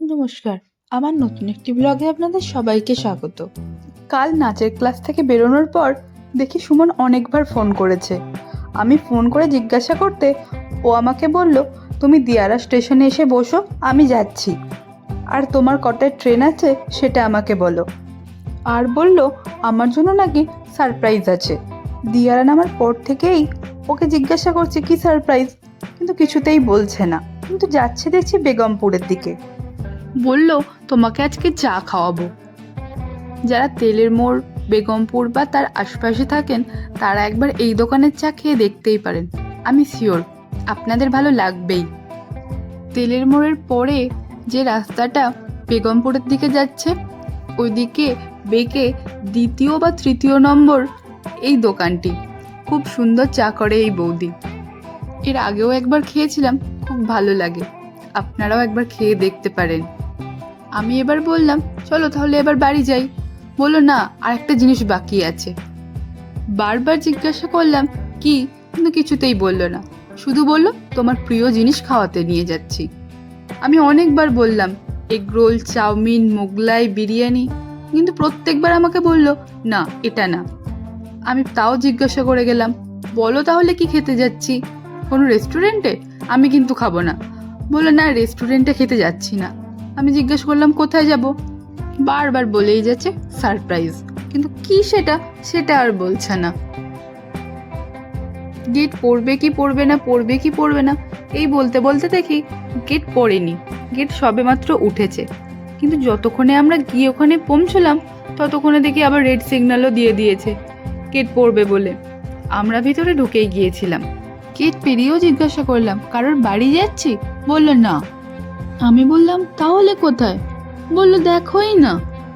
নমস্কার। আমার নতুন একটি ব্লগে আপনাদের সবাইকে স্বাগত। কাল নাচের ক্লাস থেকে বেরোনোর পর দেখি সুমন অনেকবার ফোন করেছে। আমি ফোন করে জিজ্ঞাসা করতে ও আমাকে বলল তুমি দিয়ারা স্টেশনে এসে বসো আমি যাচ্ছি। আর তোমার কটায় ট্রেন আছে সেটা আমাকে বলো। আর বলল আমার জন্য নাকি সারপ্রাইজ আছে। দিয়ারা নামার পর থেকেই ওকে জিজ্ঞাসা করছে কি সারপ্রাইজ কিন্তু কিছুতেই বলছে না। কিন্তু যাচ্ছে দেখছি বেগমপুরের দিকে। বলল, তোমাকে আজকে চা খাওয়াবো। যারা তেলের মোড়, বেগমপুর বা তার আশপাশে থাকেন, তারা একবার এই দোকানের চা খেয়ে দেখতেই পারেন। আমি শিওর, আপনাদের ভালো লাগবেই। তেলের মোড়ের পরে যে রাস্তাটা বেগমপুরের দিকে যাচ্ছে, ওইদিকে বেঁকে দ্বিতীয় বা তৃতীয় নম্বর এই দোকানটি। খুব সুন্দর চা করে এই বৌদি। এর আগেও একবার খেয়েছিলাম, খুব ভালো লাগে। আপনারাও একবার খেয়ে দেখতে পারেন। আমি এবার বললাম, চলো তাহলে এবার বাড়ি যাই। বলল, না আর একটা জিনিস বাকি আছে। বারবার জিজ্ঞাসা করলাম, কি? কিন্তু কিছুতেই বলল না। শুধু বলল, তোমার প্রিয় জিনিস খাওয়াতে নিয়ে যাচ্ছি। আমি অনেকবার বললাম, egg roll, chowmein, Mughlai, biryani. কিন্তু প্রত্যেকবার আমাকে বলল, না, এটা না। আমি তাও জিজ্ঞাসা করে গেলাম, বলো তাহলে কি খেতে যাচ্ছি? কোনো রেস্টুরেন্টে? আমি কিন্তু খাব না। বলল, না রেস্টুরেন্টে খেতে যাচ্ছি না। আমি জিজ্ঞেস করলাম, কোথায় যাব? বারবার বলেই যাচ্ছে সারপ্রাইজ কিন্তু কি সেটা সেটা আর বলছে না। গেট পড়বে কি পড়বে না, পড়বে কি পড়বে না, এই বলতে বলতে দেখি গেট পড়েনি। গেট সবেমাত্র উঠেছে। কিন্তু যতক্ষণে আমরা গিয়ে ওখানে পৌঁছলাম, ততক্ষণে দেখি আবার রেড সিগন্যালও দিয়ে দিয়েছে। গেট পড়বে বলে। আমরা ভিতরে ঢুকেই গিয়েছিলাম। গেট পেরিয়েও জিজ্ঞাসা করলাম, কারোর বাড়ি যাচ্ছি? বলল, না। আমি বললাম, তাহলে কোথায়? বলল, দেখোই না।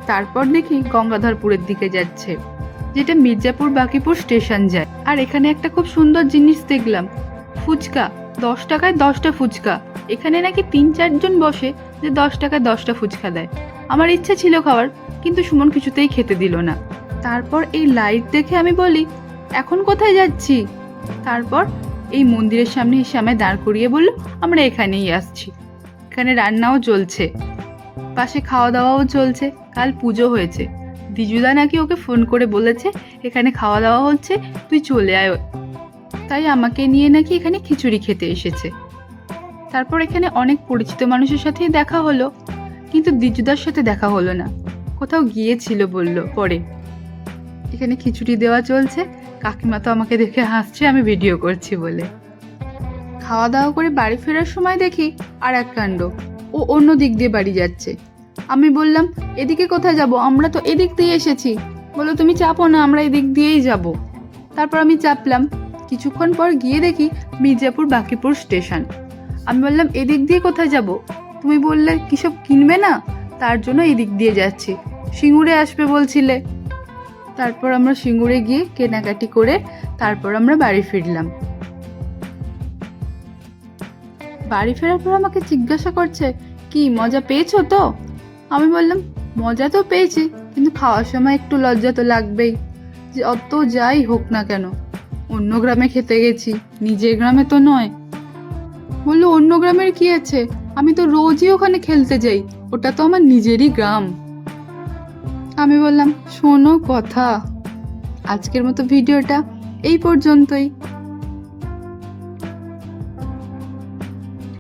তারপর দেখি গঙ্গাধরপুরের দিকে যাচ্ছে, যেটা মির্জাপুর বাকিপুর স্টেশন যায়। আর এখানে একটা খুব সুন্দর জিনিস দেখলাম, ফুচকা, দশ টাকায় দশটা ফুচকা। এখানে নাকি তিন চারজন বসে যে দশ টাকায় দশটা ফুচকা দেয়। আমার ইচ্ছা ছিল খাওয়ার, কিন্তু সুমন কিছুতেই খেতে দিল না। তারপর এই লাইট দেখে আমি বলি, এখন কোথায় যাচ্ছি? তারপর এই মন্দিরের সামনে এসে আমায় দাঁড় করিয়ে বলল, আমরা এখানেই আসছি। এখানে রান্নাও চলছে। পাশে খাওয়া দাওয়াও চলছে। কাল পুজো হয়েছে। দিজুদা নাকি ওকে ফোন করে বলেছে, এখানে খাওয়া দাওয়া হচ্ছে, তুই চলে আয়। তাই আমাকে নিয়ে নাকি এখানে খিচুড়ি খেতে এসেছে। তারপর এখানে অনেক পরিচিত মানুষের সাথেই দেখা হলো। কিন্তু দিজুদার সাথে দেখা হলো না। কোথাও গিয়েছিল বলল পরে। এখানে খিচুড়ি দেওয়া চলছে। কাকিমা তো আমাকে দেখে হাসছে, আমি ভিডিও করছি বলে। খাওয়া দাওয়া করে বাড়ি ফেরার সময় দেখি আর এক কাণ্ড। ও অন্য দিক দিয়ে বাড়ি যাচ্ছে। আমি বললাম, এদিকে কোথায় যাব? আমরা তো এদিক দিয়ে এসেছি। বলো তুমি চাপো না, আমরা এদিক দিয়েই যাব। তারপর আমি চাপলাম। কিছুক্ষণ পর গিয়ে দেখি মির্জাপুর বাকিপুর স্টেশন। আমি বললাম, এদিক দিয়ে কোথায় যাব? তুমি বললে, কিসব কিনবে না? তার জন্য এদিক দিয়ে যাচ্ছি। সিঙ্গুরে আসবে বলছিলে। তারপর আমরা সিঙ্গুরে গিয়ে কেনাকাটি করে তারপর আমরা বাড়ি ফিরলাম। বাড়ি ফেরার পর আমাকে জিজ্ঞাসা করছে, কি, মজা পেয়েছ তো? আমি বললাম, মজা তো পেয়েছি, কিন্তু খাওয়ার সময় একটু লজ্জা তো লাগবেই। যে অত যাই হোক না কেন, অন্য গ্রামে খেতে গেছি, নিজের গ্রামে তো নয়। বলল, অন্য গ্রামের কি আছে? আমি তো রোজই ওখানে খেলতে যাই, ওটা তো আমার নিজেরই গ্রাম। আমি বললাম শোনো কথা। আজকের মতো ভিডিওটা এই পর্যন্তই।